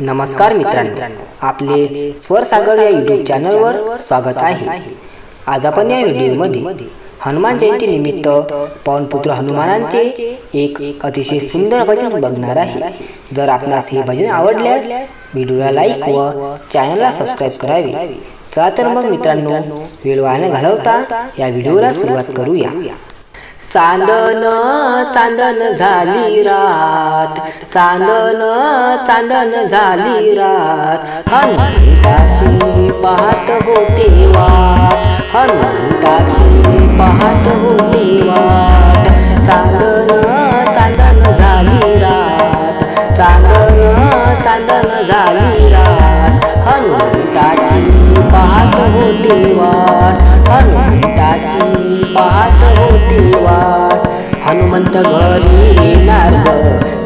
नमस्कार मित्रांनो आपले स्वरसागर या युट्यूब चॅनलवर स्वागत आहे. आज आपण या व्हिडिओमध्ये हनुमान जयंती निमित्त पवनपुत्र हनुमानांचे एक अतिशय सुंदर भजन बघणार आहे. जर आपणास हे भजन आवडल्यास व्हिडिओला लाईक व चॅनलला सबस्क्राईब करावे. चला तर मग मित्रांनो वेळ वाया घालवता या व्हिडिओला सुरुवात करूया. चांदन चांदन झाली रात. चांदन चांदन झाली रात. हनुमंताची पाहत होते वाट. हनुमंताची पाहत होते वाट. चांदन चांदन झाली रात. चांदन चांदन झाली रात. हनुमंताची पाहत होते वाट. होते वाट हनुमंत घरी येणार ग.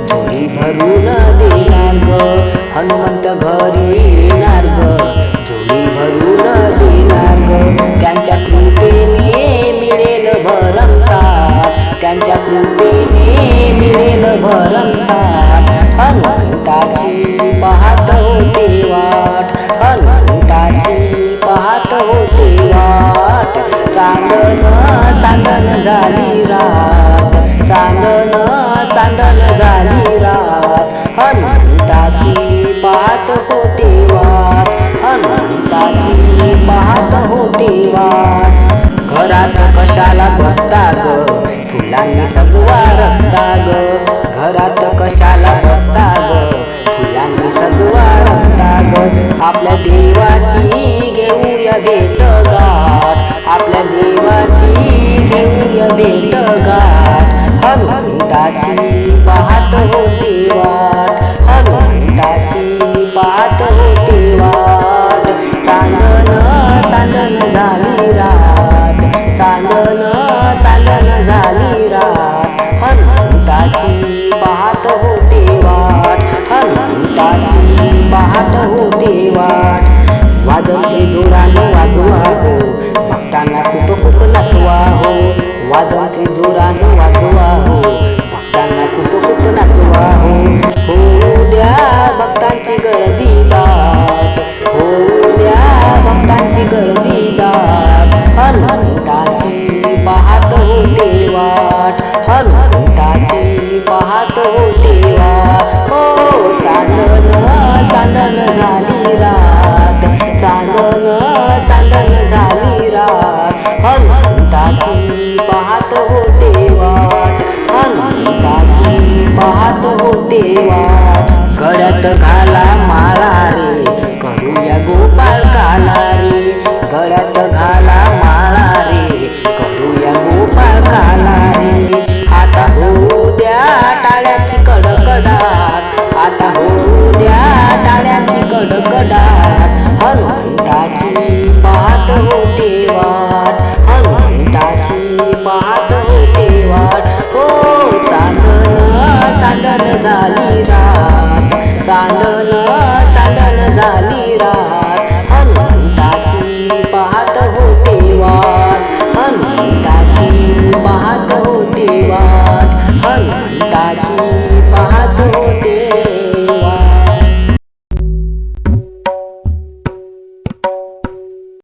झोळी भरून देणार ग. हनुमंत घरी येणार ग. झोळी भरून देणार ग. त्यांच्या कृपेने मिळेल भरमसाठ. त्यांच्या कृपेने मिळेल चांदन झाली रात. हनुमंताची पाहत होते वाट. हनुमंताची पाहत होते वाट. घरात कशाला बसता ग फुलांनी सजवा रस्ता ग घरात कशाला बसता ग फुलांनी सजवा रस्ता ग आपल्या देवाची घेऊया भेट गाठ आपल्या देवाची घेऊया भेट गाठ हनुमंताची पाहत होते वाट. हनुमंताची पाहत होते वाट. चांदन चांदन झाली रात. चांदन चांदन झाली रात. हनुमंताची पाहत होते वाट. हनुमंताची पाहत होते वाट. वाजंत्री जोरानं वाजवा हो. भक्तांना खूप खूप नाचवा हो. वाजंत्री जोरानं वाजवा भक्तांची गर्दी दाट हो द्या भक्तांची गर्दी दाट हनुमंताची पाहत होते वाट. हनुमंताची पाहत होते वाट. हो चांदन चांदन झाली रात. चांदन चांदन झाली रात. हनुमंताची पाहत होते वाट. हनुमंताची पाहत होते वाट. गळ्यात घा झाली रात. चांदन चांदन झाली रात. हनुमंताची पाहत होते वाट. हनुमंताची पाहत होते वाट. हनुमंताची पाहत